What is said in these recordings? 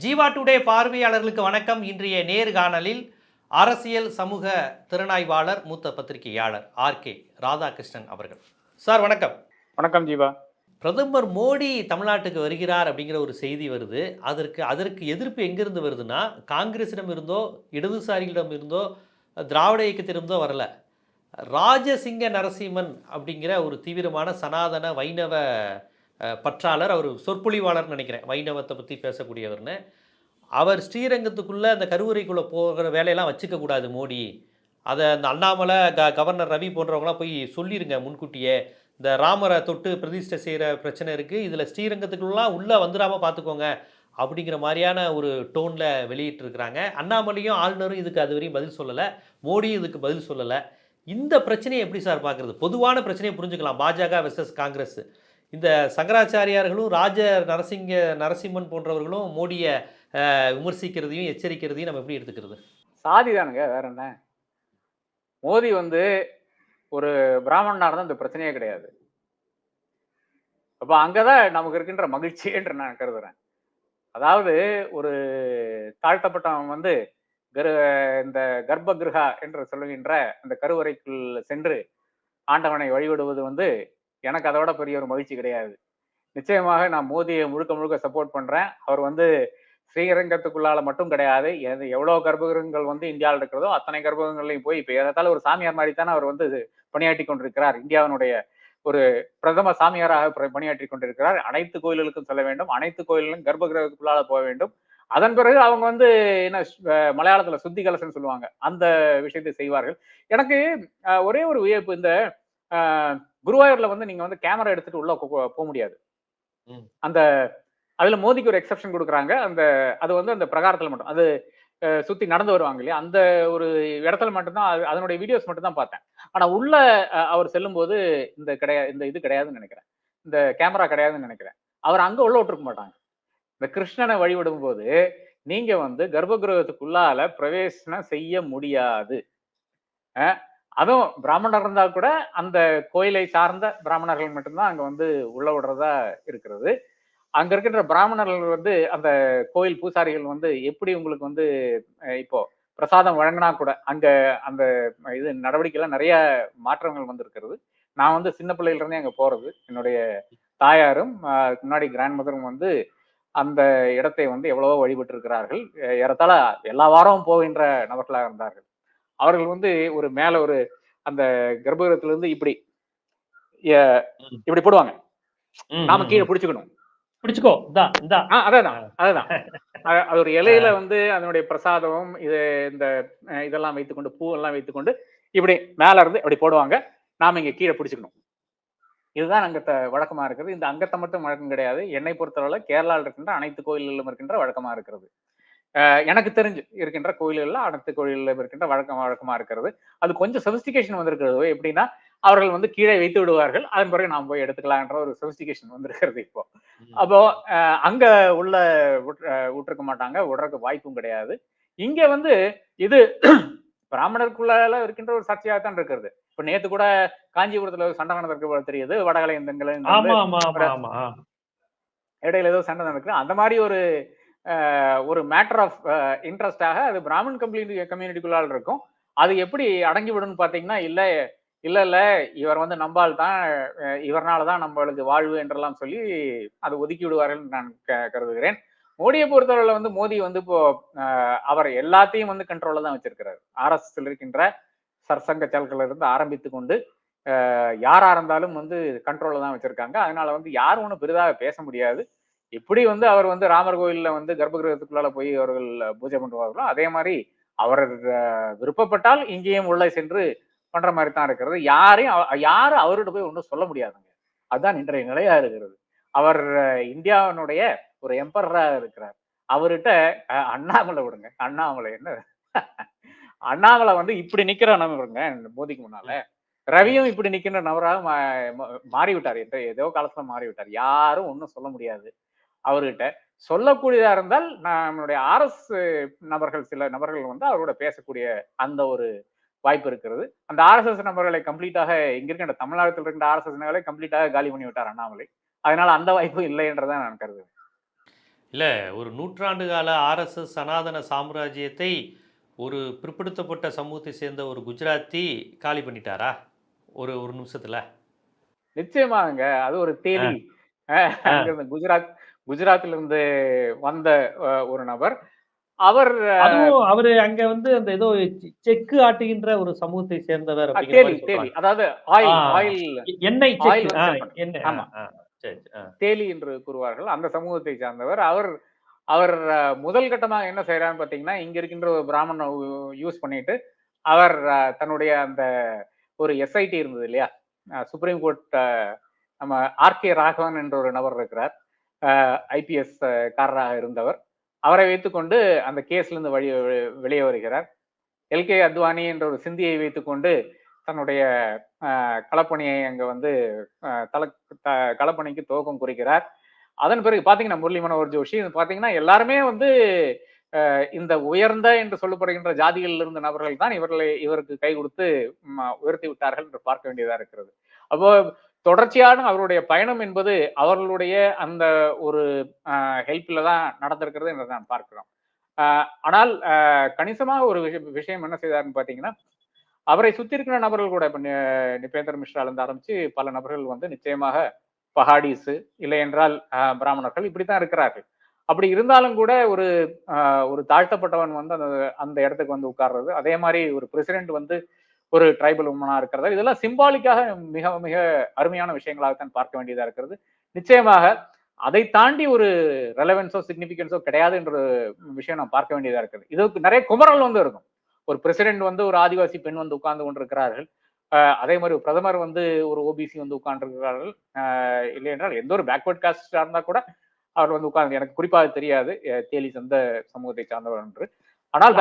Jeeva today பார்வையாளர்களுக்கு வணக்கம். இன்றைய நேர்காணலில் அரசியல் சமூக திறனாய்வாளர் மூத்த பத்திரிகையாளர் ஆர்கே ராதாகிருஷ்ணன் அவர்கள். சார் வணக்கம். வணக்கம் ஜீவா. பிரதமர் மோடி தமிழ்நாட்டுக்கு வருகிறார் அப்படிங்கிற ஒரு செய்தி வருது. அதற்கு அதற்கு எதிர்ப்பு எங்கிருந்து வருதுன்னா காங்கிரஸிடம் இருந்தோ இடதுசாரிகளிடம் இருந்தோ திராவிட இயக்கத்திலிருந்தோ வரல. ராஜசிங்க நரசிம்மன் அப்படிங்கிற ஒரு தீவிரமான சனாதன வைணவ பற்றாளர் அவர் சொற்பொழிவாளர்னு நினைக்கிறேன் வைணவத்தை பற்றி பேசக்கூடியவர்னு. அவர் ஸ்ரீரங்கத்துக்குள்ளே அந்த கருவறைக்குள்ளே போகிற வேலையெல்லாம் வச்சுக்கக்கூடாது மோடி. அதை அந்த அண்ணாமலை க கவர்னர் ரவி போன்றவங்களாம் போய் சொல்லிடுங்க முன்கூட்டியே. இந்த ராமரை தொட்டு பிரதிஷ்டை செய்கிற பிரச்சனை இருக்குது இதில் ஸ்ரீரங்கத்துக்குள்ளலாம் உள்ளே வந்துடாமல் பார்த்துக்கோங்க அப்படிங்கிற மாதிரியான ஒரு டோனில் வெளியிட்டிருக்கிறாங்க. அண்ணாமலையும் ஆளுநரும் இதுக்கு அது வரையும் பதில் சொல்லலை மோடியும் இதுக்கு பதில் சொல்லலை. இந்த பிரச்சனையை எப்படி சார் பார்க்குறது பொதுவான பிரச்சனையை புரிஞ்சுக்கலாம். பாஜக வெர்சஸ் காங்கிரஸ். இந்த சங்கராச்சாரியார்களும் ராஜ நரசிங்க நரசிம்மன் போன்றவர்களும் மோடியை விமர்சிக்கிறதையும் எச்சரிக்கிறதையும் நம்ம எப்படி எடுத்துக்கிறது? சாதி தானுங்க வேற என்ன? மோடி வந்து ஒரு பிராமணனாக தான் இந்த பிரச்சனையே கிடையாது. அப்பா அங்கே தான் நமக்கு இருக்கின்ற மகிழ்ச்சி என்று நான் கருதுறேன். அதாவது ஒரு தாழ்த்தப்பட்டவன் வந்து கரு இந்த கர்ப்ப கிருஹா என்று சொல்லுகின்ற அந்த கருவறைக்குள் சென்று ஆண்டவனை வழிபடுவது வந்து எனக்கு அதோட பெரிய ஒரு மகிழ்ச்சி கிடையாது. நிச்சயமாக நான் மோதியை முழுக்க முழுக்க சப்போர்ட் பண்றேன். அவர் வந்து ஸ்ரீரங்கத்துக்குள்ளால மட்டும் கிடையாது. எது எவ்வளவு கர்ப்பகிரகங்கள் வந்து இந்தியாவில் இருக்கிறதோ அத்தனை கர்ப்பகிரகங்களையும் போய் இப்போ ஏதாத்தாலும் ஒரு சாமியார் மாதிரி தானே அவர் வந்து பணியாற்றி கொண்டிருக்கிறார். இந்தியாவினுடைய ஒரு பிரதம சாமியாராக பணியாற்றி கொண்டிருக்கிறார். அனைத்து கோயில்களுக்கும் செல்ல வேண்டும். அனைத்து கோயில்களும் கர்ப்பகிரகத்துக்குள்ளால போக வேண்டும். அதன் பிறகு அவங்க வந்து என்ன மலையாளத்துல சுத்தி கலசன்னு சொல்லுவாங்க. அந்த விஷயத்தை செய்வார்கள். எனக்கு ஒரே ஒரு வியப்பு இந்த குருவாயூர்ல வந்து நீங்க வந்து கேமரா எடுத்துட்டு உள்ள போக முடியாது. அந்த அதுல மோதிக்கு ஒரு எக்ஸெப்ஷன் கொடுக்குறாங்க. அந்த அது வந்து அந்த பிரகாரத்துல மட்டும் அது சுத்தி நடந்து வருவாங்க இல்லையா? அந்த ஒரு இடத்துல மட்டும்தான் அது- அதனுடைய வீடியோஸ் மட்டும் தான் பார்த்தேன். ஆனா உள்ள அவர் செல்லும்போது இந்த கிடையாது இந்த இது கிடையாதுன்னு நினைக்கிறேன். இந்த கேமரா கிடையாதுன்னு நினைக்கிறேன். அவர் அங்க உள்ள விட்டுருக்க மாட்டாங்க. இந்த கிருஷ்ணனை வழிபடும் போது நீங்க வந்து கர்ப்பகிரகத்துக்குள்ளால பிரவேசனம் செய்ய முடியாது. அதுவும் பிராமணர் இருந்தா கூட அந்த கோயிலை சார்ந்த பிராமணர்கள் மட்டும்தான் அங்க வந்து உள்ள விடுறதா இருக்கிறது. அங்க இருக்கின்ற பிராமணர்கள் வந்து அந்த கோயில் பூசாரிகள் வந்து எப்படி உங்களுக்கு வந்து இப்போ பிரசாதம் வழங்கினா கூட அங்க அந்த இது நடவடிக்கைலாம் நிறைய மாற்றங்கள் வந்திருக்கிறது. நான் வந்து சின்ன பிள்ளையில இருந்தே அங்க போறது. என்னுடைய தாயாரும் முன்னாடி கிராண்ட் மதரும் வந்து அந்த இடத்தை வந்து எவ்வளவோ வழிபட்டு இருக்கிறார்கள் ஏறத்தாழ எல்லா வாரமும் போகின்ற நபர்களாக இருந்தார்கள். அவர்கள் வந்து ஒரு மேல ஒரு அந்த கர்ப்பகிரகத்துல இருந்து இப்படி இப்படி போடுவாங்க. நாம கீழே பிடிச்சுக்கணும். பிடிச்சிக்கோ அதான் அதான் அது ஒரு இலையில வந்து அதனுடைய பிரசாதம் இது இந்த இதெல்லாம் வைத்துக்கொண்டு பூ எல்லாம் வைத்துக்கொண்டு இப்படி மேல இருந்து அப்படி போடுவாங்க. நாம இங்க கீழே பிடிச்சுக்கணும். இதுதான் அங்கத்த வழக்கமா இருக்கிறது. இந்த அங்கத்தை மட்டும் வழக்கம் கிடையாது. என்னை பொறுத்தளவுல கேரளாவில் இருக்கின்ற அனைத்து கோயில்களிலும் இருக்கின்ற வழக்கமா இருக்கிறது. எனக்கு தெரிஞ்சு இருக்கின்ற கோயில்கள்ல அனைத்து கோயில்களிலும் இருக்கின்ற வழக்கம் வழக்கமா இருக்கிறது. அது கொஞ்சம் சொபிஸ்டிகேஷன் வந்திருக்கிறது எப்படின்னா அவர்கள் வந்து கீழே வைத்து விடுவார்கள். அதன் பிறகு நாம் போய் எடுத்துக்கலாம்ன்ற ஒரு சொபிஸ்டிகேஷன் வந்திருக்கிறது இப்போ. அப்போ அங்க உள்ள விட்டிருக்க மாட்டாங்க. விடுறதுக்கு வாய்ப்பும் கிடையாது. இங்க வந்து இது பிராமணருக்குள்ள இருக்கின்ற ஒரு சர்ச்சையாக தான் இருக்கிறது. இப்ப நேத்து கூட காஞ்சிபுரத்துல சண்டை நடந்திருக்கு தெரியுது. வடகலை இந்த ஆமா ஆமா ஆமா ஆமா இடையில ஏதோ சண்டை நடக்குது. அந்த மாதிரி ஒரு ஒரு மேட்டர் ஆஃப் இன்ட்ரெஸ்டாக அது பிராமன் கம்யூனிட்டி கம்யூனிட்டிக்குள்ளால் இருக்கும். அது எப்படி அடங்கிவிடும் பார்த்தீங்கன்னா இல்லை இல்லை இல்லை இவர் வந்து நம்பால் தான் அஹ், இவர்னால தான் நம்மளுக்கு வாழ்வு என்றெல்லாம் சொல்லி அதை ஒதுக்கி விடுவார்கள் நான் க- கருதுகிறேன். மோடியை பொறுத்தவரையில் வந்து மோடி வந்து இப்போ அவர் எல்லாத்தையும் வந்து கண்ட்ரோலில் தான் வச்சிருக்கிறார். ஆர்எஸ்எஸ்ல இருக்கின்ற சர்சங்க செயல்களை இருந்து ஆரம்பித்து கொண்டு யாரா இருந்தாலும் வந்து கண்ட்ரோலில் தான் வச்சிருக்காங்க. அதனால வந்து யாரும் ஒன்றும் பெரிதாக பேச முடியாது. எப்படி வந்து அவர் வந்து ராமர் கோயில்ல வந்து கர்ப்பகிரகத்துக்குள்ளால போய் அவர்கள் பூஜை பண்ணுவார்களோ அதே மாதிரி அவர் விருப்பப்பட்டால் இங்கேயும் உள்ள சென்று பண்ற மாதிரி தான் இருக்கிறது. யாரையும் யாரும் அவர்கிட்ட போய் ஒன்றும் சொல்ல முடியாதுங்க. அதுதான் இன்றைய நிலையா இருக்கிறது. அவர் இந்தியாவினுடைய ஒரு எம்பரரா இருக்கிறார். அவர்கிட்ட அண்ணாமலை விடுங்க. அண்ணாமலை என்ன? அண்ணாமலை வந்து இப்படி நிக்கிற நபருங்க இந்த மோதிக்கு முன்னால. ரவியும் இப்படி நிக்கிற நபராக மா- மா- மாறிவிட்டார். என்ற ஏதோ காலத்துல மாறிவிட்டார். யாரும் ஒன்றும் சொல்ல முடியாது. அவர்கிட்ட சொல்லக்கூடியதா இருந்தால் நம்மளுடைய ஆர்எஸ் நபர்கள் சில நபர்கள் வந்து அவரோட பேசக்கூடிய அந்த ஒரு வாய்ப்பு இருக்கிறது. அந்த ஆர்எஸ்எஸ் நபர்களை கம்ப்ளீட்டாக இங்க இருக்கின்ற தமிழ்நாட்டில் இருக்கின்ற ஆர்எஸ்எஸ் நபர்களை கம்ப்ளீட்டாக காலி பண்ணி விட்டார் அண்ணாமலை. அதனால அந்த வாய்ப்பு இல்லை என்றதான் நான் கருதுவேன். இல்ல ஒரு நூற்றாண்டு கால ஆர்எஸ்எஸ் சனாதன சாம்ராஜ்யத்தை ஒரு பிற்படுத்தப்பட்ட சமூகத்தை சேர்ந்த ஒரு குஜராத்தி காலி பண்ணிட்டாரா? ஒரு ஒரு நிமிஷத்துல. நிச்சயமாங்க. அது ஒரு தேதி. குஜராத் குஜராத்ல இருந்து வந்த ஒரு நபர். அவர் அவரு அங்க வந்து அந்த ஏதோ செக்கு ஆட்டுகின்ற ஒரு சமூகத்தை சேர்ந்தவர் தேலி. அதாவது ஆயில். ஆயில் எண்ணெய் ஆமா. தேலி என்று கூறுவார்கள். அந்த சமூகத்தை சார்ந்தவர். அவர் அவர் முதல் கட்டமாக என்ன செய்யறான்னு பாத்தீங்கன்னா இங்க இருக்கின்ற ஒரு பிராமண யூஸ் பண்ணிட்டு அவர் தன்னுடைய அந்த ஒரு எஸ்ஐடி இருந்தது இல்லையா? சுப்ரீம் கோர்ட் நம்ம ஆர் கே ராகவன் என்ற ஒரு நபர் இருக்கிறார். ஐபிஎஸ் காரராக இருந்தவர். அவரை வைத்துக்கொண்டு அந்த கேஸ்ல இருந்து வழி வெளியே வருகிறார். எல்கே அத்வானி என்ற ஒரு சிந்தியை வைத்துக்கொண்டு தன்னுடைய களப்பணியை அங்க வந்து தல த- களப்பணிக்கு துவக்கம் குறிக்கிறார். அதன் பிறகு பாத்தீங்கன்னா முரளி மனோகர் ஜோஷி பாத்தீங்கன்னா எல்லாருமே வந்து இந்த உயர்ந்த என்று சொல்லப்படுகின்ற ஜாதிகளில் இருந்த நபர்கள் தான் இவர்களை இவருக்கு கை கொடுத்து உயர்த்தி விட்டார்கள் என்று பார்க்க வேண்டியதா இருக்கிறது. அப்போ தொடர்ச்சியான அவருடைய பயணம் என்பது அவர்களுடைய அந்த ஒரு ஹெல்ப்ல தான் நடந்திருக்கிறது என்று நான் பார்க்கிறோம். ஆனால் கணிசமாக ஒரு விஷயம் விஷயம் என்ன செய்தாருன்னு பார்த்தீங்கன்னா அவரை சுத்தி இருக்கிற நபர்கள் கூட இப்ப நிபேந்தர் மிஸ்ரால இருந்து ஆரம்பிச்சு பல நபர்கள் வந்து நிச்சயமாக பஹாடிஸ் இல்லை என்றால் அஹ், பிராமணர்கள் இப்படித்தான் இருக்கிறார்கள். அப்படி இருந்தாலும் கூட ஒரு ஒரு தாழ்த்தப்பட்டவன் வந்து அந்த அந்த இடத்துக்கு வந்து உட்கார்றது அதே மாதிரி ஒரு பிரசிடென்ட் வந்து ஒரு ட்ரைபல் உமனா இருக்கிறதா? இதெல்லாம் சிம்பாலிக்காக மிக மிக அருமையான விஷயங்களாகத்தான் பார்க்க வேண்டியதா இருக்கிறது. நிச்சயமாக அதை தாண்டி ஒரு ரெலவென்ஸோ சிக்னிபிகன்ஸோ கிடையாது என்ற விஷயம் நான் பார்க்க வேண்டியதா இருக்குது இதுக்கு நிறைய குமரல் வந்து இருக்கும். ஒரு பிரசிடென்ட் வந்து ஒரு ஆதிவாசி பெண் வந்து உட்கார்ந்து கொண்டிருக்கிறார்கள். அதே மாதிரி ஒரு பிரதமர் வந்து ஒரு ஓபிசி வந்து உட்கார்ந்துருக்கிறார்கள். இல்லை என்றால் எந்த ஒரு பேக்வர்ட் காஸ்டா இருந்தால் கூட அவர் வந்து உட்கார்ந்து எனக்கு குறிப்பாக தெரியாது தேலி சந்த சமூகத்தை சார்ந்தவர் என்று. ஆனால்.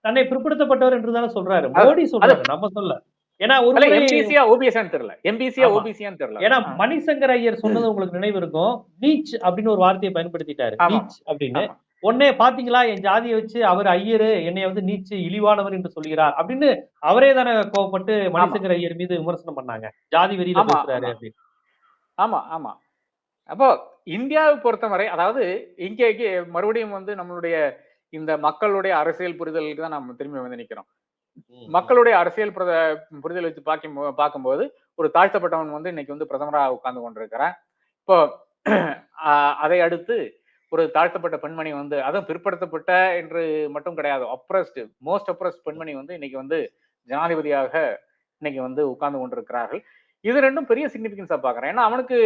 தன்னை பிற்படுத்தப்பட்டவர் என்று தானே சொல்றாரு மோடி சொல்றாரு நம்ம சொல்ல. ஏன்னா ஒரு எம்பிசியா ஓபிஎஸ்ஆன்னு தெரியல. எம்பிசியா. ஓபிசியான்னு தெரியல. ஏன்னா மணிசங்கர் ஐயர் சொன்னது உங்களுக்கு நினைவு இருக்கும் நீச் அப்படின்னு ஒரு வார்த்தையை பயன்படுத்திட்டாரு. நீச் அப்படின்னு. உடனே பாத்தீங்களா? என் ஜாதியை வச்சு அவர் ஐயரு என்னை வந்து நீச்சு இழிவானவர் என்று சொல்கிறார் அப்படின்னு அவரே தானே கோவப்பட்டு மணிசங்கர் ஐயர் மீது விமர்சனம் பண்ணாங்க. ஜாதி வெறியில பேசுறாரு. அப்படின்னு. ஆமா ஆமா. அப்போ இந்தியாவை பொறுத்தவரை அதாவது இங்க மறுபடியும் வந்து நம்மளுடைய இந்த மக்களுடைய அரசியல் புரிதலுக்கு தான் நம்ம திரும்பி வந்து நிக்கிறோம். மக்களுடைய அரசியல் புரித- புரிதல் வச்சு பார்க்கும் பார்க்கும்போது ஒரு தாழ்த்தப்பட்டவன் வந்து இன்னைக்கு வந்து பிரதமராக உட்கார்ந்து கொண்டிருக்கிறான். இப்போ அதை அடுத்து ஒரு தாழ்த்தப்பட்ட பெண்மணி வந்து அதுவும் பிற்படுத்தப்பட்ட என்று மட்டும் கிடையாது அப்ரஸ்ட் மோஸ்ட் அப்ரஸ்ட் பெண்மணி வந்து இன்னைக்கு வந்து ஜனாதிபதியாக இன்னைக்கு வந்து உட்கார்ந்து கொண்டிருக்கிறார்கள். இது ரெண்டும் பெரிய சிக்னிபிகன்ஸா பாக்குறேன். ஏன்னா அவனுக்கு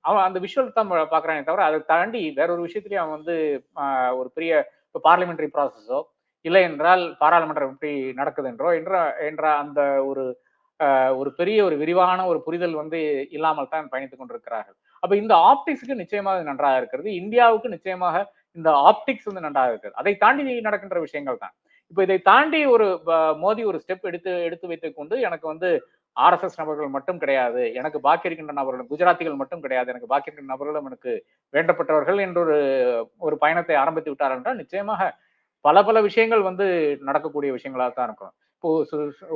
அவன் அந்த விஷுவல் தான் பாக்குறானே தவிர அதை தாண்டி வேற ஒரு விஷயத்திலயும் அவன் வந்து ஒரு பெரிய பார்லிமெண்டரி ப்ராசஸோ இல்லை என்றால் பாராளுமன்றம் எப்படி நடக்குது என்றோ என்ற என்ற அந்த ஒரு ஒரு பெரிய ஒரு விரிவான ஒரு புரிதல் வந்து இல்லாமல் தான் பயணித்துக் கொண்டிருக்கிறார்கள். அப்ப இந்த ஆப்டிக்ஸுக்கு நிச்சயமாக நன்றாக இருக்கிறது. இந்தியாவுக்கு நிச்சயமாக இந்த ஆப்டிக்ஸ் வந்து நன்றாக இருக்கிறது. அதை தாண்டி நடக்கின்ற விஷயங்கள் தான். இப்போ இதை தாண்டி ஒரு மோதி மோடி ஒரு ஸ்டெப் எடுத்து எடுத்து வைத்துக் கொண்டு எனக்கு வந்து ஆர்எஸ்எஸ் நபர்கள் மட்டும் கிடையாது. எனக்கு பாக்கி இருக்கின்ற நபர்கள் குஜராத்திகள் மட்டும் கிடையாது. எனக்கு பாக்கி இருக்கின்ற நபர்களும் எனக்கு வேண்டப்பட்டவர்கள் என்றொரு ஒரு ஒரு பயணத்தை ஆரம்பித்து விட்டார் என்றால் நிச்சயமாக பல பல விஷயங்கள் வந்து நடக்கக்கூடிய விஷயங்களாக தான் இருக்கும். இப்போ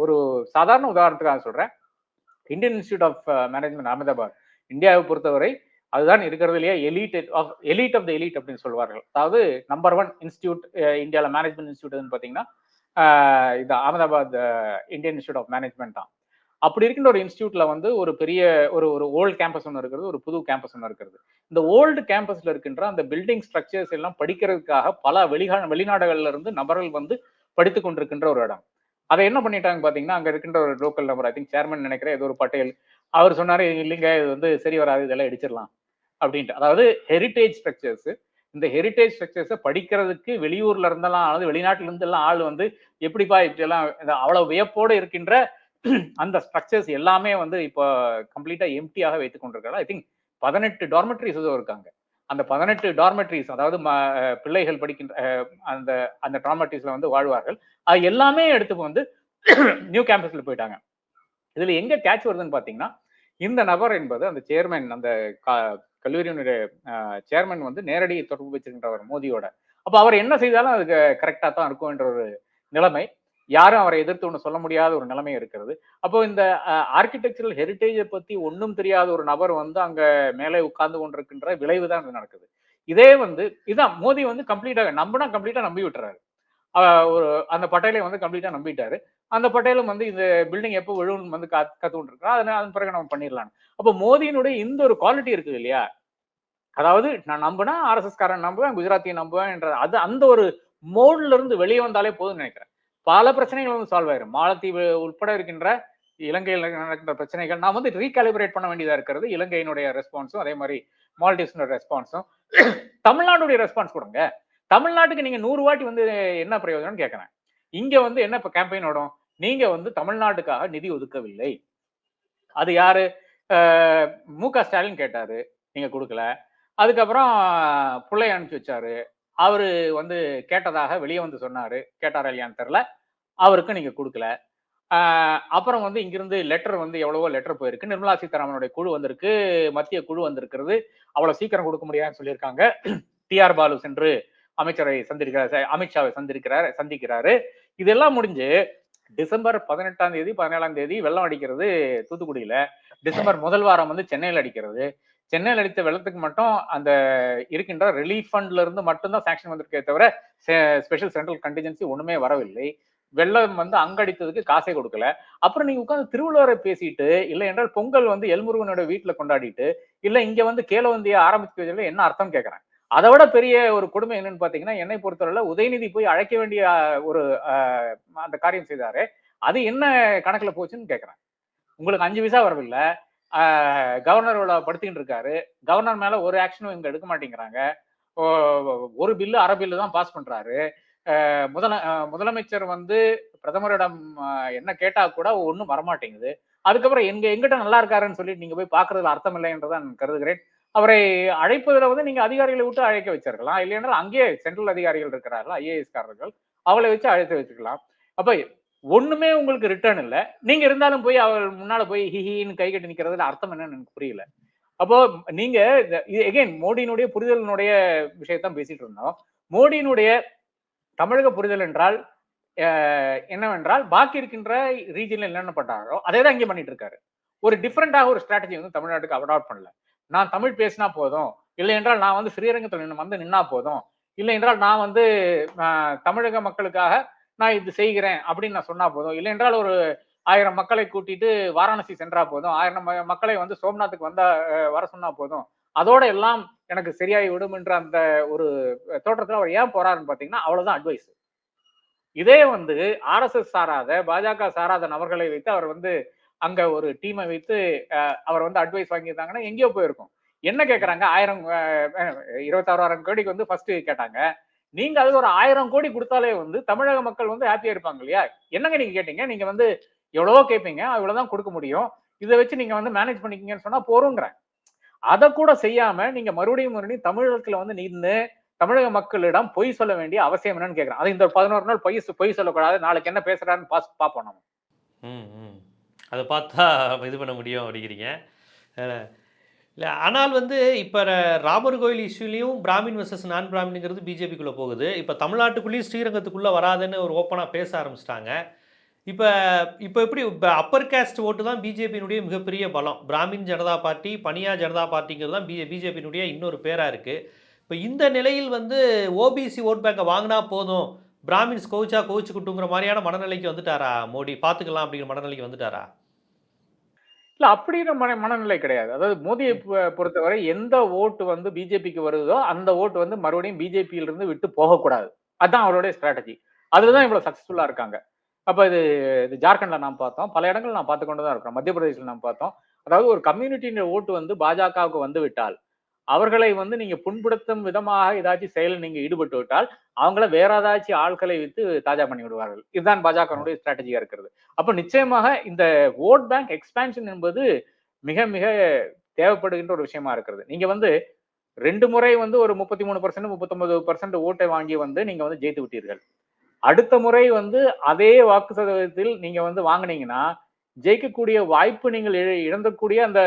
ஒரு சாதாரண உதாரணத்துக்காக சொல்றேன். Indian Institute of Management Ahmedabad இந்தியாவை பொறுத்தவரை அதுதான் இருக்கிறதுலையே elite of elite of the elite அப்படின்னு சொல்வார்கள் அதாவது நம்பர் ஒன் இன்ஸ்டியூட் இந்தியாவில் மேனேஜ்மெண்ட் இன்ஸ்டியூட் பார்த்தீங்கன்னா இது Ahmedabad Indian institute of management தான். அப்படி இருக்கின்ற ஒரு இன்ஸ்டியூட்ல வந்து ஒரு பெரிய ஒரு ஒரு ஓல்டு கேம்பஸ் ஒன்று இருக்கிறது ஒரு புது கேம்பஸ் ஒன்று இருக்கிறது. இந்த ஓல்டு கேம்பஸ்ல இருக்கின்ற அந்த பில்டிங் ஸ்ட்ரக்சர்ஸ் எல்லாம் படிக்கிறதுக்காக பல வெளிகா வெளிநாடுகள்ல இருந்து நபர்கள் வந்து படித்து கொண்டிருக்கின்ற ஒரு இடம். அதை என்ன பண்ணிட்டாங்க பாத்தீங்கன்னா அங்க இருக்கின்ற ஒரு local number I think chairman நினைக்கிறேன் ஏதோ ஒரு பட்டேல். அவர் சொன்னாரு இல்லைங்க இது வந்து சரி வராது இதெல்லாம் இடிச்சிடலாம். அப்படின்ட்டு. அதாவது ஹெரிட்டேஜ் ஸ்ட்ரக்சர்ஸ் இந்த ஹெரிட்டேஜ் ஸ்ட்ரக்சர்ஸை படிக்கிறதுக்கு வெளியூர்ல இருந்தெல்லாம் அதாவது வெளிநாட்டுல இருந்து எல்லாம் ஆள் வந்து எப்படிப்பா இப்படி எல்லாம் அவ்வளவு வியப்போடு இருக்கின்ற அந்த ஸ்ட்ரக்சர்ஸ் எல்லாமே வந்து இப்போ கம்ப்ளீட்டா எம்டியாக வைத்துக் கொண்டிருக்கிறார் ஐ திங்க் பதினெட்டு டார்மெட்ரிஸ் எதுவும் இருக்காங்க. அந்த பதினெட்டு டார்மெட்ரிஸ் அதாவது ம- பிள்ளைகள் படிக்கின்ற அந்த அந்த டார்மெட்ரிஸ்ல வந்து வாழ்வார்கள். அது எல்லாமே எடுத்து வந்து நியூ கேம்பஸ்ல போயிட்டாங்க. இதுல எங்க கேட்ச் வருதுன்னு பாத்தீங்கன்னா இந்த நபர் என்பது அந்த சேர்மேன் அந்த கல்லூரியினுடைய சேர்மன் வந்து நேரடி தொடர்பு வச்சிருக்கின்றவர் மோதியோட. அப்போ அவர் என்ன செய்தாலும் அதுக்கு கரெக்டாக தான் இருக்கும் என்ற ஒரு நிலைமை. யாரும் அவரை எதிர்த்து ஒன்று சொல்ல முடியாத ஒரு நிலைமை இருக்கிறது. அப்போ இந்த ஆர்கிடெக்சரல் ஹெரிட்டேஜை பற்றி ஒன்றும் தெரியாத ஒரு நபர் வந்து அங்கே மேலே உட்கார்ந்து கொண்டிருக்கின்ற விளைவு தான் இது நடக்குது. இதே வந்து இதான் மோடி வந்து கம்ப்ளீட்டாக நம்பினா கம்ப்ளீட்டாக நம்பி விட்டுறாரு. ஒரு அந்த பட்டேலை வந்து கம்ப்ளீட்டாக நம்பிட்டாரு. அந்த பட்டேலும் வந்து இந்த பில்டிங் எப்போ விழுவும் வந்து காத்து கத்துக்கிட்டு இருக்கா அதனால அதன் பிறகு நம்ம பண்ணிடலாம் அப்போ மோதியினுடைய இந்த ஒரு குவாலிட்டி இருக்குது இல்லையா? அதாவது நான் நம்புனா ஆர்எஸ்எஸ் காரன் நம்புவேன் குஜராத்தியை நம்புவேன் என்ற அது அந்த ஒரு மோட்ல இருந்து வெளியே வந்தாலே போதும்னு நினைக்கிறேன். பல பிரச்சனைகள் வந்து சால்வ் ஆயிரும். மாலத்தீவு உட்பட இருக்கின்ற இலங்கையில் நடக்கின்ற பிரச்சனைகள் நான் வந்து ரீகாலிபரேட் பண்ண வேண்டியதா இருக்கிறது. இலங்கையினுடைய ரெஸ்பான்ஸும் அதே மாதிரி மால்டீவ்ஸோட ரெஸ்பான்ஸும் தமிழ்நாடுடைய ரெஸ்பான்ஸ் கொடுங்க. தமிழ்நாட்டுக்கு நீங்க நூறு வாட்டி வந்து என்ன பிரயோஜனம்னு கேட்கறேன் இங்க வந்து என்ன இப்ப கேம்பெயின் ஓடும்? நீங்க வந்து தமிழ்நாட்டுக்காக நிதி ஒதுக்கவில்லை. அது யாரு? மு க ஸ்டாலின் கேட்டாரு நீங்க கொடுக்கல. அதுக்கப்புறம் பிள்ளை அனுப்பிச்சு வச்சாரு. அவரு வந்து கேட்டதாக வெளியே வந்து சொன்னாரு. கேட்டாரா இல்லையான்னு தெரில அவருக்கு நீங்க கொடுக்கல. அப்புறம் வந்து இங்கிருந்து லெட்டர் வந்து எவ்வளவோ லெட்டர் போயிருக்கு. நிர்மலா சீதாராமனுடைய குழு வந்திருக்கு. மத்திய குழு வந்திருக்கிறது. அவ்வளவு சீக்கிரம் கொடுக்க முடியாதுன்னு சொல்லியிருக்காங்க. டிஆர் பாலு சென்று அமைச்சரை சந்திருக்கிறார் அமித்ஷாவை சந்திருக்கிறார் சந்திக்கிறாரு. இதெல்லாம் முடிஞ்சு டிசம்பர் பதினெட்டாம் தேதி பதினேழாம் தேதி வெள்ளம் அடிக்கிறது தூத்துக்குடியில. டிசம்பர் முதல் வாரம் வந்து சென்னையில் அடிக்கிறது. சென்னையில் அடித்த வெள்ளத்துக்கு மட்டும் அந்த இருக்கின்ற ரிலீஃப் ஃபண்ட்ல இருந்து மட்டும்தான் சாங்ஷன் வந்திருக்கே தவிர ஸ்பெஷல் சென்ட்ரல் கண்டிஜென்சி ஒண்ணுமே வரவில்லை. வெள்ளம் வந்து அங்கடித்ததுக்கு காசே கொடுக்கல. அப்புறம் நீங்க உட்காந்து திருவள்ளுவரை பேசிட்டு இல்லை என்றால் பொங்கல் வந்து எல்முருகனோட வீட்டுல கொண்டாடிட்டு இல்ல இங்க வந்து கேலவந்தியை ஆரம்பிச்சு என்ன அர்த்தம் கேட்கறேன் அதை விட பெரிய ஒரு கொடுமை என்னன்னு பாத்தீங்கன்னா என்னை பொறுத்தவரை உதயநிதி போய் அழைக்க வேண்டிய ஒரு அந்த காரியம் செய்தாரு. அது என்ன கணக்குல போச்சுன்னு கேட்கறேன் உங்களுக்கு அஞ்சு விசா வரவில்லை. ஆஹ், கவர்னரோட படுத்திக்கிட்டு இருக்காரு. கவர்னர் மேல ஒரு ஆக்ஷனும் இங்க எடுக்க மாட்டேங்கிறாங்க. ஒரு பில்லு அரை பில்லு தான் பாஸ் பண்றாரு. முதல முதலமைச்சர் வந்து பிரதமரிடம் என்ன கேட்டா கூட ஒன்றும் வரமாட்டேங்குது. அதுக்கப்புறம் எங்க எங்கிட்ட நல்லா இருக்காருன்னு சொல்லிட்டு நீங்க போய் பாக்குறதுல அர்த்தம் இல்லைன்றதான் நான் கருதுகிறேன். அவரை அழைப்பதில் வந்து நீங்க அதிகாரிகளை விட்டு அழைக்க வச்சிருக்கலாம். இல்லைன்னா அங்கேயே சென்ட்ரல் அதிகாரிகள் இருக்கிறார்கள் ஐஏஎஸ் காரர்கள். அவளை வச்சு அழைத்து வச்சுக்கலாம். அப்ப ஒண்ணுமே உங்களுக்கு ரிட்டர்ன் இல்ல. நீங்க இருந்தாலும் போய் அவர் முன்னால போய் ஹிஹின்னு கை கட்டி நிக்கிறதுல அர்த்தம் என்னன்னு எனக்கு புரியல. அப்போ நீங்க எகைன் மோடியினுடைய புரிதலினுடைய விஷயத்தான் பேசிட்டு இருந்தோம். மோடியினுடைய தமிழக புரிதல் என்றால் என்னவென்றால் பாக்கி இருக்கின்ற ரீஜன்ல என்னென்ன பண்றாரோ அதே தான் இங்கே பண்ணிட்டு இருக்காரு. ஒரு டிஃப்ரெண்டாக ஒரு ஸ்ட்ராட்டஜி வந்து தமிழ்நாட்டுக்கு அடாப்ட் பண்ணல. நான் தமிழ் பேசினா போதும். இல்லை என்றால் நான் வந்து ஸ்ரீரங்கத்தில் வந்து நின்னா போதும். இல்லை என்றால் நான் வந்து தமிழக மக்களுக்காக நான் இது செய்கிறேன் அப்படின்னு நான் சொன்னா போதும். இல்லை என்றால் ஒரு ஆயிரம் மக்களை கூட்டிட்டு வாரணாசி சென்றா போதும். ஆயிரம் மக்களை வந்து சோம்நாத்துக்கு வந்தா வர சொன்னா போதும். அதோட எல்லாம் எனக்கு சரியாகி விடும் என்ற அந்த ஒரு தோற்றத்தில் அவர் ஏன் போறாருன்னு பார்த்தீங்கன்னா அவ்வளவுதான் அட்வைஸ் இதே வந்து ஆர்எஸ்எஸ் சாராத பாஜக சாராத நபர்களை வைத்து அவர் வந்து அங்க ஒரு டீமை வைத்து அவர் வந்து அட்வைஸ் வாங்கியிருந்தாங்கன்னா எங்கேயோ போயிருக்கும். என்ன கேட்கறாங்க ஆயிரம் இருபத்தாறாயிரம் கோடிக்கு வந்து ஃபர்ஸ்ட் கேட்டாங்க. நீங்க அது ஒரு ஆயிரம் கோடி கொடுத்தாலே வந்து தமிழக மக்கள் வந்து ஹாப்பியா இருப்பாங்க இல்லையா? என்னங்க நீங்க கேட்டீங்க? நீங்க வந்து எவ்வளவோ கேட்பீங்க அவ்வளவுதான் கொடுக்க முடியும். இதை வச்சு நீங்க வந்து மேனேஜ் பண்ணிக்கிங்கன்னு சொன்னா போறோங்கிறேன் அதை கூட செய்யாம நீங்க மறுபடியும் மறுபடியும் தமிழகத்துல வந்து நின்று தமிழக மக்களிடம் பொய் சொல்ல வேண்டிய அவசியம் என்னன்னு கேக்குறேன். அது இந்த பதினோரு நாள் பொய் பொய் சொல்லக்கூடாது. நாளைக்கு என்ன பேசுறாருன்னு பாஸ் பார்ப்போம் நம்ம. அதை பார்த்தா இது பண்ண முடியும் அப்படிங்கிறீங்க. இல்லை ஆனால் வந்து இப்போ ராமர் கோயில் இஷ்யூலையும் பிராமின் வர்சஸ் நான் பிராமின்ங்கிறது பிஜேபிக்குள்ளே போகுது. இப்போ தமிழ்நாட்டுக்குள்ளேயும் ஸ்ரீரங்கத்துக்குள்ளே வராதுன்னு ஒரு ஓப்பனாக பேச ஆரம்பிச்சிட்டாங்க. இப்போ இப்போ எப்படி இப்போ அப்பர் கேஸ்ட் ஓட்டு தான் பிஜேபியினுடைய மிகப்பெரிய பலம். பிராமின் ஜனதா பார்ட்டி பனியா ஜனதா பார்ட்டிங்கிறது தான் பி பிஜேபியினுடைய இன்னொரு பேராக இருக்குது இப்போ இந்த நிலையில் வந்து ஓபிசி ஓட் பேங்கை வாங்கினா போதும். பிராமின்ஸ் கோவிச்சா கோவிச்சுக்கிட்டுங்கிற மாதிரியான மனநிலைக்கு வந்துட்டாரா மோடி? பார்த்துக்கலாம் அப்படிங்கிற மனநிலைக்கு வந்துட்டாரா? இல்ல அப்படிங்கிற மன மனநிலை கிடையாது. அதாவது மோடியை பொறுத்தவரை எந்த ஓட்டு வந்து பிஜேபிக்கு வருதோ அந்த ஓட்டு வந்து மறுபடியும் பிஜேபியில இருந்து விட்டு போகக்கூடாது. அதுதான் அவருடைய ஸ்ட்ராட்டஜி அதுலதான் இவ்வளவு சக்சஸ்ஃபுல்லா இருக்காங்க. அப்ப இது இது ஜார்க்கண்ட்ல நாம் பார்த்தோம். பல இடங்கள் நான் பார்த்து கொண்டு தான் இருக்கிறோம். மத்திய பிரதேசில் நாம் பார்த்தோம். அதாவது ஒரு கம்யூனிட்டியின் ஓட்டு வந்து பாஜகவுக்கு வந்து விட்டால் அவர்களை வந்து நீங்க புண்படுத்தும் விதமாக ஏதாச்சும் செயலில் நீங்க ஈடுபட்டு விட்டால் அவங்கள வேற ஏதாச்சும் ஆட்களை விட்டு தாஜா பண்ணி விடுவார்கள். இதுதான் பாஜகனுடைய ஸ்ட்ராட்டஜியா இருக்கிறது. அப்ப நிச்சயமாக இந்த ஓட் பேங்க் எக்ஸ்பான்ஷன் என்பது மிக மிக தேவைப்படுகின்ற ஒரு விஷயமா இருக்கிறது. நீங்க வந்து ரெண்டு முறை வந்து ஒரு முப்பத்தி மூணு பர்சன்ட் முப்பத்தொன்பது பர்சன்ட் ஓட்டை வாங்கி வந்து நீங்க வந்து ஜெயித்து விட்டீர்கள். அடுத்த முறை வந்து அதே வாக்கு சதவீதத்தில் நீங்க வந்து வாங்குனீங்கன்னா ஜெயிக்கக்கூடிய வாய்ப்பு நீங்கள் இழ- இழந்தக்கூடிய அந்த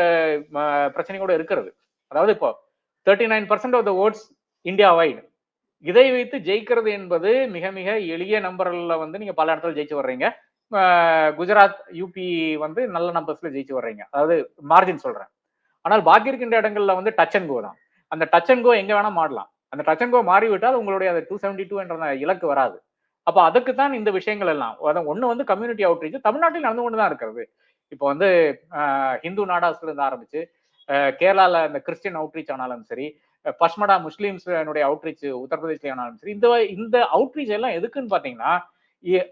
பிரச்சனை கூட இருக்கிறது. அதாவது இப்போ thirty nine percent of the votes India wide இதை வைத்து ஜெயிக்கிறது என்பது மிக மிக எளிய நம்பர்ல வந்து நீங்க பல இடத்துல ஜெயிச்சு வர்றீங்க. குஜராத் யூபி வந்து நல்ல நம்பர்ஸ்ல ஜெயிச்சு வர்றீங்க. அதாவது மார்ஜின் சொல்றேன். ஆனால் பாக்கி இருக்கின்ற இடங்கள்ல வந்து டச் அண்ட் கோ தான். அந்த டச் அண்ட் கோ எங்க வேணா மாறலாம். அந்த டச் அண்ட் கோ மாறிவிட்டால் உங்களுடைய அந்த டூ செவன்டி டூ என்ற இலக்கு வராது. அப்போ அதுக்கு தான் இந்த விஷயங்கள் எல்லாம். ஒன்று வந்து கம்யூனிட்டி அவுட்ரீச் தமிழ்நாட்டில் நடந்து கொண்டு தான் இருக்கிறது. இப்போ வந்து ஹிந்து நாடாஸ்ல இருந்து ஆரம்பிச்சு ஆஹ், கேரளால இந்த கிறிஸ்டியன் அவுட்ரீச் ஆனாலும் சரி பஷ்மடா முஸ்லீம்ஸுடைய அவுட்ரீச் உத்தரப்பிரதேஷ்ல ஆனாலும் சரி இந்த இந்த அவுட்ரீச் எல்லாம் எதுக்குன்னு பாத்தீங்கன்னா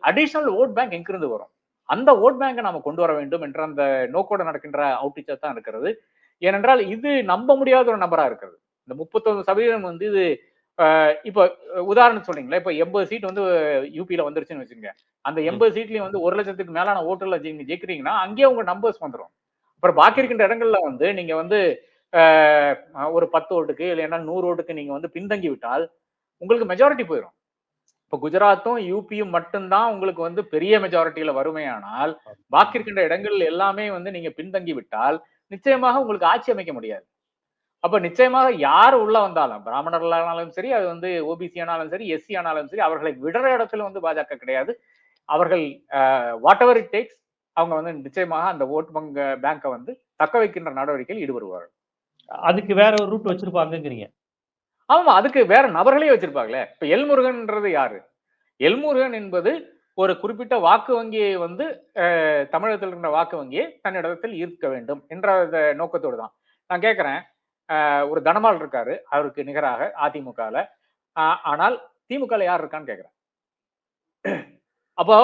அடிஷனல் ஓட் பேங்க் எங்கிருந்து வரும்? அந்த ஓட் பேங்கை நாம கொண்டு வர வேண்டும் என்ற அந்த நோக்கோட நடக்கின்ற அவுட்ரீச்சா தான் இருக்கிறது. ஏனென்றால் இது நம்ப முடியாத ஒரு நபரா இருக்கிறது. இந்த முப்பத்தொன்று சதவீதம் வந்து இது இப்போ உதாரணம் சொன்னீங்களா இப்போ எண்பது சீட் வந்து யூபியில வந்துருச்சுன்னு வச்சுங்க அந்த எண்பது சீட்லயும் வந்து ஒரு லட்சத்துக்கு மேலான ஓட்டுல ஜெயிக்கிறீங்கன்னா அங்கேயே உங்க நம்பர்ஸ் வந்துடும் அப்புறம் பாக்கி இருக்கின்ற இடங்கள்ல வந்து நீங்க வந்து ஆஹ், ஒரு பத்து ஓட்டுக்கு இல்லைன்னா நூறு ஓட்டுக்கு நீங்க வந்து பின்தங்கி விட்டால் உங்களுக்கு மெஜாரிட்டி போயிடும் இப்போ குஜராத்தும் யூபியும் மட்டும்தான் உங்களுக்கு வந்து பெரிய மெஜாரிட்டியில வருமையானால் பாக்கி இருக்கின்ற இடங்கள் எல்லாமே வந்து நீங்க பின்தங்கி விட்டால் நிச்சயமாக உங்களுக்கு ஆட்சி அமைக்க முடியாது. அப்ப நிச்சயமாக யார் உள்ள வந்தாலும் பிராமணர்களானாலும் சரி அது வந்து ஓபிசி ஆனாலும் சரி எஸ்சி ஆனாலும் சரி அவர்களை விடுற இடத்துல வந்து பாஜக கிடையாது. அவர்கள் வாட் எவர் இட் டேக்ஸ் அவங்க வந்து நிச்சயமாக அந்த ஓட் பங்க பேங்கை வந்து தக்க வைக்கின்ற நடவடிக்கையில் ஈடுபடுவார்கள். அதுக்கு வேற ஒரு ரூட் வச்சிருப்பாங்கங்கிறீங்க. ஆமா அதுக்கு வேற நபர்களே வச்சிருப்பாங்களே. இப்ப எல்முருகன்ன்றது யாரு? எல்முருகன் என்பது ஒரு குறிப்பிட்ட வாக்கு வங்கியை வந்து தமிழகத்தில் இருந்த வாக்கு வங்கியை தன்னிடத்தில் ஈர்க்க வேண்டும் என்ற நோக்கத்தோடு தான். நான் கேட்கிறேன் ஒரு தனபால் இருக்காரு அவருக்கு நிகராக அதிமுகல. ஆஹ், ஆனால் திமுகல யார் இருக்கான்னு கேட்கிறேன். அப்போ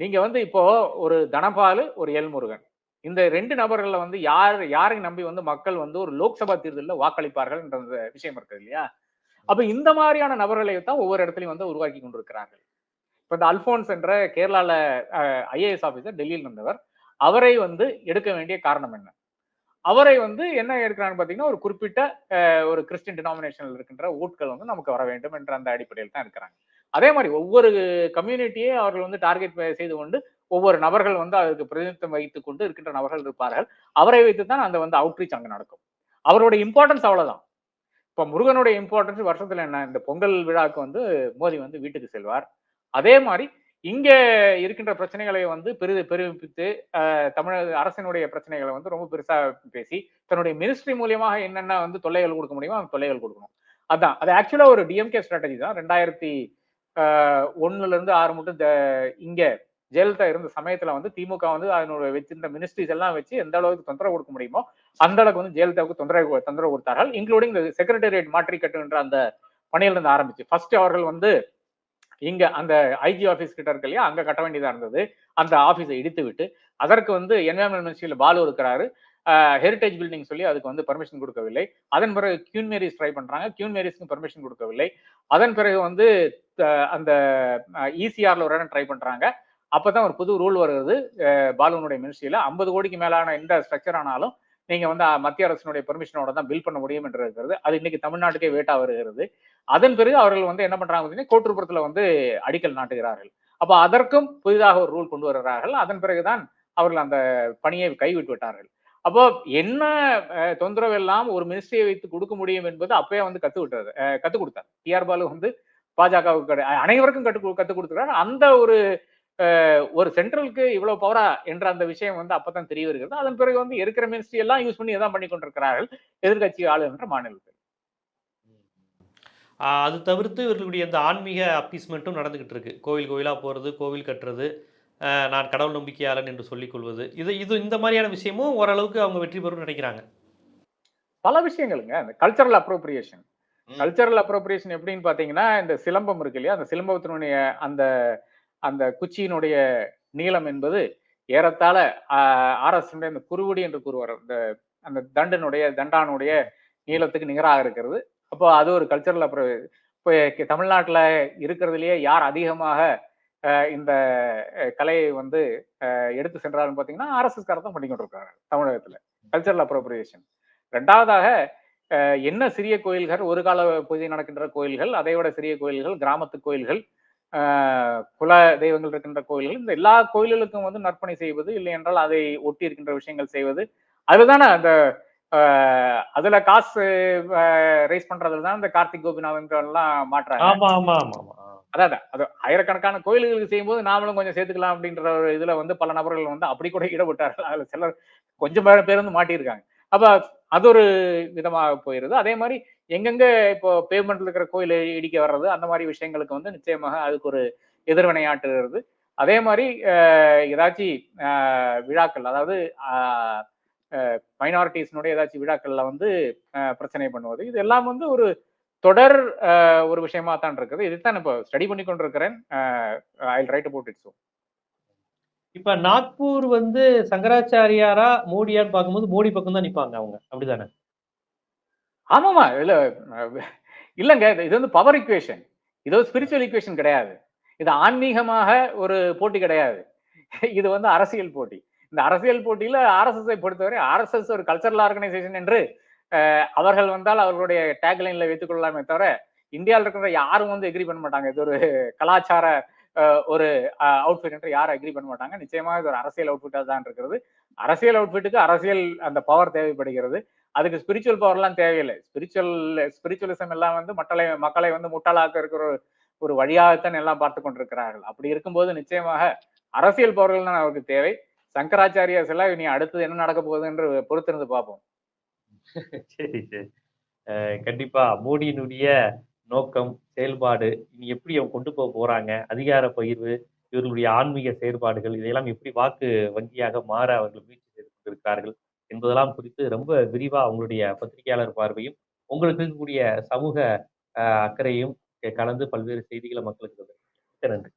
நீங்க வந்து இப்போ ஒரு தனபால் ஒரு எல்முருகன். இந்த ரெண்டு நபர்கள்ல வந்து யார் யாரை நம்பி வந்து மக்கள் வந்து ஒரு லோக்சபா தேர்தலில் வாக்களிப்பார்கள் என்ற விஷயம் இருக்குது இல்லையா? அப்ப இந்த மாதிரியான நபர்களை தான் ஒவ்வொரு இடத்துலயும் வந்து உருவாக்கி கொண்டிருக்கிறார்கள். இப்ப இந்த அல்போன்ஸ் என்ற கேரளால ஐஏஎஸ் ஆபீசர் டெல்லியில் இருந்தவர் அவரை வந்து எடுக்க வேண்டிய காரணம் என்ன? அவரை வந்து என்ன எடுக்கிறான்னு பாத்தீங்கன்னா ஒரு குறிப்பிட்ட ஒரு கிறிஸ்டின் டினாமினேஷனில் இருக்கின்ற ஓட்கள் வந்து நமக்கு வர வேண்டும் என்ற அந்த அடிப்படையில் தான் இருக்கிறாங்க அதே மாதிரி ஒவ்வொரு கம்யூனிட்டியே அவர்கள் வந்து டார்கெட் செய்து கொண்டு ஒவ்வொரு நபர்கள் வந்து அதுக்கு பிரதிநிதித்துவம் வைத்துக் கொண்டு இருக்கின்ற நபர்கள் இருப்பார்கள். அவரை வைத்து தான் அந்த வந்து அவுட்ரீச் அங்கே நடக்கும். அவருடைய இம்பார்ட்டன்ஸ் அவ்வளவுதான். இப்ப முருகனுடைய இம்பார்ட்டன்ஸ் வருஷத்துல என்ன இந்த பொங்கல் விழாவுக்கு வந்து மோதி வந்து வீட்டுக்கு செல்வார். அதே மாதிரி இங்க இருக்கின்ற பிரச்சனைகளை வந்து பெரிது பெருமிப்பித்து தமிழக அரசினுடைய பிரச்சனைகளை வந்து ரொம்ப பெருசா பேசி தன்னுடைய மினிஸ்ட்ரி மூலியமாக என்னென்ன வந்து தொல்லைகள் கொடுக்க முடியுமோ அந்த தொல்லைகள் கொடுக்கணும். அதான் அது ஆக்சுவலா ஒரு டிஎம்கே ஸ்ட்ராட்டஜி தான். ரெண்டாயிரத்தி ஒன்னுல இருந்து ஆறு மட்டும் இங்க ஜெயலலிதா இருந்த சமயத்துல வந்து திமுக வந்து அதனுடைய வச்சிருந்த மினிஸ்ட்ரிஸ் எல்லாம் வச்சு எந்த அளவுக்கு தொந்தரவு கொடுக்க முடியுமோ அந்த அளவுக்கு வந்து ஜெயலலிதாவுக்கு தொந்தரவு தொந்தரவு கொடுத்தார்கள். இன்க்ளூடிங் செக்ரட்டரியேட் மாற்றி கட்டுன்ற அந்த பணியில இருந்து ஆரம்பிச்சு. ஃபர்ஸ்ட் அவர்கள் வந்து இங்க அந்த ஐஜி ஆபீஸ் கிட்ட இருக்கு இல்லையா அங்க கட்ட வேண்டியதா இருந்தது. அந்த ஆபீஸை இடித்து விட்டு அதற்கு வந்து என்வரன்மெண்ட் மினிஸ்ட்ரியில் பாலு இருக்கிறாரு. ஹெரிட்டேஜ் பில்டிங் சொல்லி அதுக்கு வந்து பர்மிஷன் கொடுக்கவில்லை. அதன் பிறகு கியூன் மேரிஸ் ட்ரை பண்றாங்க. கியூன் மேரிஸ்க்கு பர்மிஷன் கொடுக்கவில்லை. அதன் பிறகு வந்து அந்த இசிஆர்ல ஒரு இடம் ட்ரை பண்றாங்க. அப்பதான் ஒரு புது ரூல் வருது. பாலுவனுடைய மினிஸ்ட்ரியில ஐம்பது கோடிக்கு மேலான எந்த ஸ்ட்ரக்சர் ஆனாலும் நீங்க வந்து மத்திய அரசினுடைய பெர்மிஷனோட தான் பில் பண்ண முடியும் என்று இருக்கிறது. அது இன்னைக்கு தமிழ்நாட்டுக்கே வேட்டா வருகிறது. அதன் பிறகு அவர்கள் வந்து என்ன பண்றாங்க அப்படின்னா கோட்டுப்புறத்துல வந்து அடிக்கல் நாட்டுகிறார்கள். அப்ப அதற்கும் புதிதாக ஒரு ரூல் கொண்டு வருகிறார்கள். அதன் பிறகுதான் அவர்கள் அந்த பணியை கைவிட்டு விட்டார்கள். அப்போ என்ன தொந்தரவு எல்லாம் ஒரு மினிஸ்ட்ரியை வைத்து கொடுக்க முடியும் என்பது அப்பயே வந்து கத்து விட்டுறது கத்து கொடுத்தார். டிஆர் பாலு வந்து பாஜகவுக்கு அனைவருக்கும் கட்டு கத்து கொடுத்துருக்காரு. அந்த ஒரு ஒரு சென்ட்ரலுக்கு இவ்வளவு பவரா என்ற அந்த விஷயம் வந்து அப்பதான் தெரிய வருகிறது. அதன் பிறகு வந்து இருக்கிற மினிஸ்ட்ரி எல்லாம் யூஸ் பண்ணி இதான் பண்ணி கொண்டிருக்கிறார்கள் எதிர்கட்சி ஆளுகின்ற மாநிலத்தில். அது தவிர்த்து இவர்களுடைய இந்த ஆன்மீக அப்பீஸ்மெண்ட்டும் நடந்துகிட்டு இருக்கு. கோவில் கோவிலாக போகிறது கோவில் கட்டுறது நான் கடவுள் நம்பிக்கையாளன் என்று சொல்லிக் கொள்வது. இது இது இந்த மாதிரியான விஷயமும் ஓரளவுக்கு அவங்க வெற்றி பெறும்னு நினைக்கிறாங்க. பல விஷயங்களுங்க. அந்த கல்ச்சரல் அப்ரோப்ரியேஷன். கல்ச்சரல் அப்ரோப்ரியேஷன் எப்படின்னு பாத்தீங்கன்னா இந்த சிலம்பம் இருக்கு இல்லையா? அந்த சிலம்பத்தினுடைய அந்த அந்த குச்சியினுடைய நீளம் என்பது ஏறத்தாழ ஆர்எஸ் அந்த குருவடி என்று கூறுவார். அந்த அந்த தண்டனுடைய தண்டானுடைய நீளத்துக்கு நிகராக இருக்கிறது. அப்போ அது ஒரு கல்ச்சரல் அப்ரோ இப்போ தமிழ்நாட்டுல இருக்கிறதுலயே யார் அதிகமாக இந்த கலையை வந்து எடுத்து சென்றாருன்னு பாத்தீங்கன்னா ஆர்எஸ்எஸ் காரர் தான் பண்ணி கொண்டிருக்காங்க தமிழகத்துல கல்ச்சரல் அப்ரோப்ரியேஷன் ரெண்டாவதாக என்ன சிறிய கோயில்கள் ஒரு கால பூஜை நடக்கின்ற கோயில்கள் அதை விட சிறிய கோயில்கள் கிராமத்து கோயில்கள் ஆஹ், குல தெய்வங்கள் இருக்கின்ற கோயில்கள் இந்த எல்லா கோயில்களுக்கும் வந்து நற்பணி செய்வது இல்லை என்றால் அதை ஒட்டி இருக்கின்ற விஷயங்கள் செய்வது அதுதானே அந்த அதுல காசு ரைஸ் பண்றதுல தான் இந்த கார்த்திக் கோபிநாதன் எல்லாம் மாற்றாங்க ஆமா ஆமா ஆமா ஆமா. அதான் அது ஆயிரக்கணக்கான கோயில்களுக்கு செய்யும்போது நாமளும் கொஞ்சம் சேர்த்துக்கலாம் அப்படின்ற ஒரு இதுல வந்து பல நபர்கள் வந்து அப்படி கூட ஈடுபட்டார்கள். அதுல சிலர் கொஞ்சம் பேர் வந்து மாட்டியிருக்காங்க. அப்ப அது ஒரு விதமாக போயிருது. அதே மாதிரி எங்கெங்க இப்போ பேமெண்ட்ல இருக்கிற கோயில் இடிக்க வர்றது அந்த மாதிரி விஷயங்களுக்கு வந்து நிச்சயமாக அதுக்கு ஒரு எதிர்வினை அதே மாதிரி ஏதாச்சும் விழாக்கள் அதாவது மைனாரிட்டிஸ்னுடைய ஏதாச்சும் விழாக்கள்ல வந்து அஹ், பிரச்சனை பண்ணுவது இது எல்லாம் வந்து ஒரு தொடர் அஹ், ஒரு விஷயமா தான் இருக்குது. இதுதான் இப்போ ஸ்டடி பண்ணி கொண்டிருக்கிறேன் I write about it so இப்ப நாக்பூர் வந்து சங்கராச்சாரியாரா மோடியான்னு பார்க்கும்போது மோடி பக்கம் தான் நிப்பாங்க அவங்க. அப்படிதானே? ஆமாமா இல்ல இல்லங்க இல்லைங்க இது- வந்து பவர் இக்குவேஷன் இது ஒரு ஸ்பிரிச்சுவல் இக்குவேஷன் கிடையாது. இது ஆன்மீகமாக ஒரு போட்டி கிடையாது. இது வந்து அரசியல் போட்டி. இந்த அரசியல் போட்டியில ஆர்எஸ்எஸ்ஐ பொறுத்தவரை ஆர்எஸ்எஸ் ஒரு கல்ச்சரல் ஆர்கனைசேஷன் என்று அஹ், அவர்கள் வந்தால் அவர்களுடைய டேக்லைன்ல வைத்துக் கொள்ளலாமே தவிர இந்தியாவில் இருக்கிற யாரும் வந்து எக்ரி பண்ண மாட்டாங்க. இது ஒரு கலாச்சார ஒரு அவுட்ஃபிட் என்று யாரும் அக்ரி பண்ண மாட்டாங்க. நிச்சயமாக இது ஒரு அரசியல் அவுட்ஃபிட்டாக தான் இருக்கிறது. அரசியல் அவுட்ஃபிட்டுக்கு அரசியல் அந்த பவர் தேவைப்படுகிறது. அதுக்கு ஸ்பிரிச்சுவல் பவர்லாம் தேவையில்லை. ஸ்பிரிச்சுவல் ஸ்பிரிச்சுவலிசம் எல்லாம் வந்து மக்களை மக்களை வந்து முட்டாளாக்க இருக்கிற ஒரு ஒரு வழியாகத்தான் எல்லாம் பார்த்து கொண்டிருக்கிறார்கள். அப்படி இருக்கும்போது நிச்சயமாக அரசியல் பவர்கள் தான் அவருக்கு தேவை. சங்கராச்சாரியா சில இனி அடுத்தது என்ன நடக்க போகுது என்று பொறுத்திருந்து பார்ப்போம். சரி சரி. கண்டிப்பா மோடியினுடைய நோக்கம் செயல்பாடு இனி எப்படி அவங்க கொண்டு போக போறாங்க அதிகார பகிர்வு இவர்களுடைய ஆன்மீக செயற்பாடுகள் இதையெல்லாம் எப்படி வாக்கு வங்கியாக மாற அவர்கள் முயற்சி செய்து கொண்டிருக்கிறார்கள் என்பதெல்லாம் குறித்து ரொம்ப விரிவா அவங்களுடைய பத்திரிகையாளர் பார்வையும் உங்களுக்கு இருக்கக்கூடிய சமூக அக்கறையும் கலந்து பல்வேறு செய்திகளை மக்களுக்கு நன்றி.